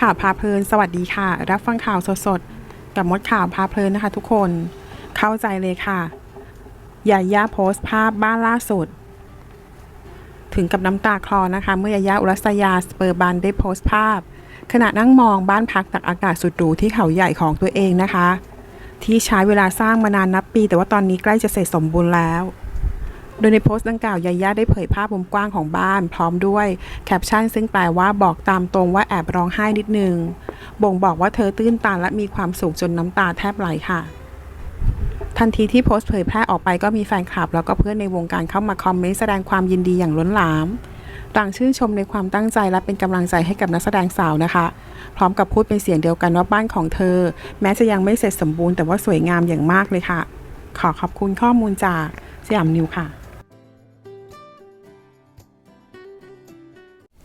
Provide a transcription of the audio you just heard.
ข่าวพาเพลิน สวัสดีค่ะ รับฟังข่าวสดๆ กับมดข่าวพาเพลินนะคะทุกคน เข้าใจเลยค่ะยาย่าโพสต์ภาพบ้านล่าสุด ถึงกับน้ำตาคลอนะคะ เมื่อยาย่าอุรัสยาสเปอร์บันได้โพสต์ภาพ ขณะนั่งมองบ้านพักตักอากาศสุดหรูที่เขาใหญ่ของตัวเองนะคะ ที่ใช้เวลาสร้างมานานนับปี แต่ว่าตอนนี้ใกล้จะเสร็จสมบูรณ์แล้ว โดยในโพสต์ดังกล่าวยาย่าได้เผยภาพมุมกว้างของบ้าน พร้อมด้วยแคปชั่น ซึ่งแปลว่าบอกตามตรงว่าแอบร้องไห้นิดนึง บ่งบอกว่าเธอตื้นตันและมีความสุขจนน้ำตาแทบไหลค่ะ ทันทีที่โพสต์เผยแพร่ออกไปก็มีแฟนคลับ แล้วก็เพื่อนในวงการเข้ามาคอมเมนต์แสดงความยินดีอย่างล้นหลามต่างชื่นชมในความตั้งใจและเป็นกำลังใจให้กับนักแสดงสาวนะคะ พร้อมกับพูดเป็นเสียงเดียวกันว่าบ้านของเธอ แม้จะยังไม่เสร็จสมบูรณ์แต่ว่าสวยงามอย่างมากเลยค่ะ ขอขอบคุณข้อมูลจากสยามนิวค่ะ